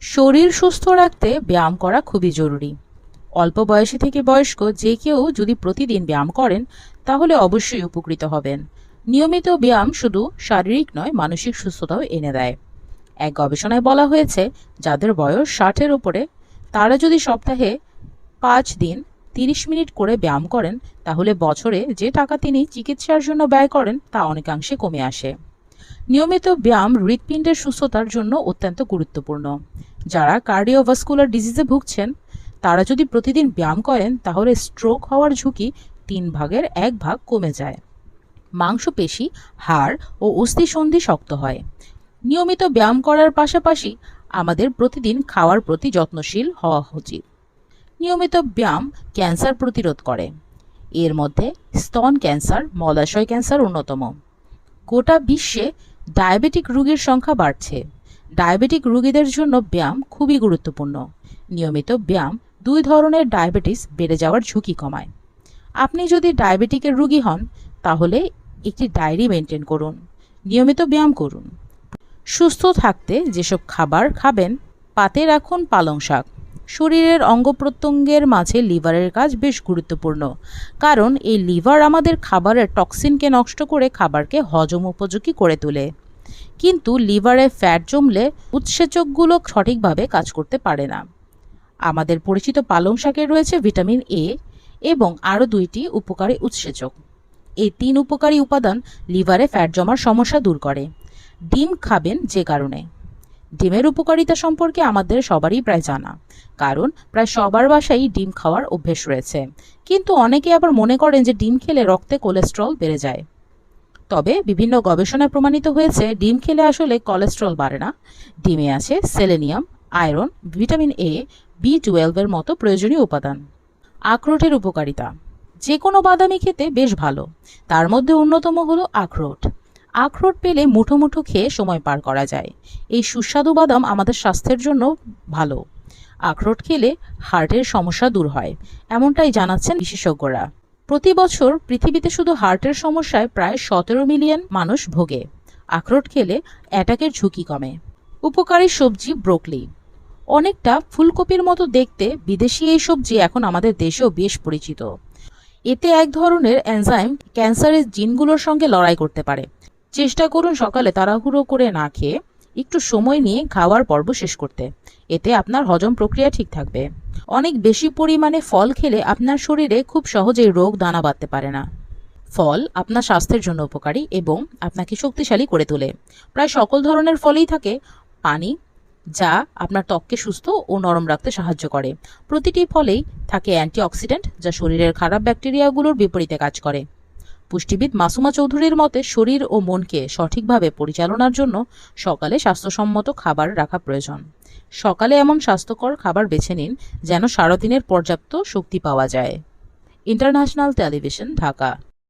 শরীর সুস্থ রাখতে ব্যায়াম করা খুবই জরুরি। অল্প বয়সী থেকে বয়স্ক যে কেউ যদি প্রতিদিন ব্যায়াম করেন, তাহলে অবশ্যই উপকৃত হবেন। নিয়মিত ব্যায়াম শুধু শারীরিক নয়, মানসিক সুস্থতাও এনে দেয়। এক গবেষণায় বলা হয়েছে, যাদের বয়স ষাটের উপরে, তারা যদি সপ্তাহে পাঁচ দিন তিরিশ মিনিট করে ব্যায়াম করেন, তাহলে বছরে যে টাকা তিনি চিকিৎসার জন্য ব্যয় করেন, তা অনেকাংশে কমে আসে। নিয়মিত ব্যায়াম, হৃৎপিণ্ডের সুস্থতার জন্য অত্যন্ত গুরুত্বপূর্ণ। যারা কার্ডিওভাস্কুলার ডিজিজে ভুগছেন, তারা যদি প্রতিদিন ব্যায়াম করেন, তাহলে স্ট্রোক হওয়ার ঝুঁকি তিন ভাগের এক ভাগ কমে যায়। মাংসপেশি, হাড় ও অস্থিসন্ধি শক্ত হয়। নিয়মিত ব্যায়াম করার পাশাপাশি আমাদের প্রতিদিন খাওয়ার প্রতি যত্নশীল হওয়া উচিত। নিয়মিত ব্যায়াম ক্যান্সার প্রতিরোধ করে। এর মধ্যে স্তন ক্যান্সার, মলাশয় ক্যান্সার অন্যতম। গোটা বিশ্বে ডায়াবেটিক রোগীর সংখ্যা বাড়ছে। ডায়াবেটিক রোগীদের জন্য ব্যায়াম খুবই গুরুত্বপূর্ণ। নিয়মিত ব্যায়াম দুই ধরনের ডায়াবেটিস বেড়ে যাওয়ার ঝুঁকি কমায়। আপনি যদি ডায়াবেটিকের রোগী হন, তাহলে একটি ডায়েরি মেনটেন করুন। নিয়মিত ব্যায়াম করুন। সুস্থ থাকতে যেসব খাবার খাবেন পাতে রাখুন পালং শাক। শরীরের অঙ্গ প্রত্যঙ্গের মাঝে লিভারের কাজ বেশ গুরুত্বপূর্ণ। কারণ এই লিভার আমাদের খাবারের টক্সিনকে নষ্ট করে খাবারকে হজম উপযোগী করে তোলে। কিন্তু লিভারে ফ্যাট জমলে উৎসেচকগুলো সঠিকভাবে কাজ করতে পারে না। আমাদের পরিচিত পালং শাকে রয়েছে ভিটামিন এ এবং আরও দুইটি উপকারী উৎসেচক। এই তিন উপকারী উপাদান লিভারে ফ্যাট জমার সমস্যা দূর করে। ডিম খাবেন যে কারণে। ডিমের উপকারিতা সম্পর্কে আমাদের সবারই প্রায় জানা। কারণ প্রায় সবার বাসায় ডিম খাওয়ার অভ্যেস রয়েছে। কিন্তু অনেকে আবার মনে করেন যে ডিম খেলে রক্তে কোলেস্ট্রল বেড়ে যায়। তবে বিভিন্ন গবেষণায় প্রমাণিত হয়েছে, ডিম খেলে আসলে কোলেস্ট্রল বাড়ে না। ডিমে আছে selenium, iron, vitamin A B টুয়েলভের মতো প্রয়োজনীয় উপাদান। আখরোটের উপকারিতা। যে কোনো বাদামি খেতে বেশ ভালো। তার মধ্যে অন্যতম হলো আখরোট। আখরোট পেলে মুঠো মুঠো খেয়ে সময় পার করা যায়। এই সুস্বাদু বাদাম আমাদের স্বাস্থ্যের জন্য ভালো। আখরোট খেলে হার্টের সমস্যা দূর হয়, এমনটাই জানাচ্ছেন বিশেষজ্ঞরা। প্রতি বছর পৃথিবীতে শুধু হার্টের সমস্যায় প্রায় সতেরো মিলিয়ন মানুষ ভোগে। আখরোট খেলে অ্যাটাকের ঝুঁকি কমে। উপকারী সবজি ব্রোকলি। অনেকটা ফুলকপির মতো দেখতে বিদেশি এই সবজি এখন আমাদের দেশেও বেশ পরিচিত। এতে এক ধরনের এনজাইম ক্যান্সারের জিনগুলোর সঙ্গে লড়াই করতে পারে। চেষ্টা করুন সকালে তাড়াহুড়ো করে না খেয়ে একটু সময় নিয়ে খাওয়ার পর্ব শেষ করতে। এতে আপনার হজম প্রক্রিয়া ঠিক থাকবে। অনেক বেশি পরিমাণে ফল খেলে আপনার শরীরে খুব সহজেই রোগ দানা বাঁধতে পারে না। ফল আপনার স্বাস্থ্যের জন্য উপকারী এবং আপনাকে শক্তিশালী করে তোলে। প্রায় সকল ধরনের ফলেই থাকে। পানি, যা আপনার ত্বককে সুস্থ ও নরম রাখতে সাহায্য করে। প্রতিটি ফলেই থাকে অ্যান্টিঅক্সিডেন্ট, যা শরীরের খারাপ ব্যাকটেরিয়াগুলোর বিপরীতে কাজ করে। পুষ্টিবিদ মাসুমা চৌধুরীর মতে শরীর ও মনকে সঠিকভাবে পরিচালনার জন্য সকালে স্বাস্থ্যসম্মত খাবার রাখা প্রয়োজন। সকালে এমন স্বাস্থ্যকর খাবার বেছে নিন যেন সারাদিনের পর্যাপ্ত শক্তি পাওয়া যায়। International television, Dhaka.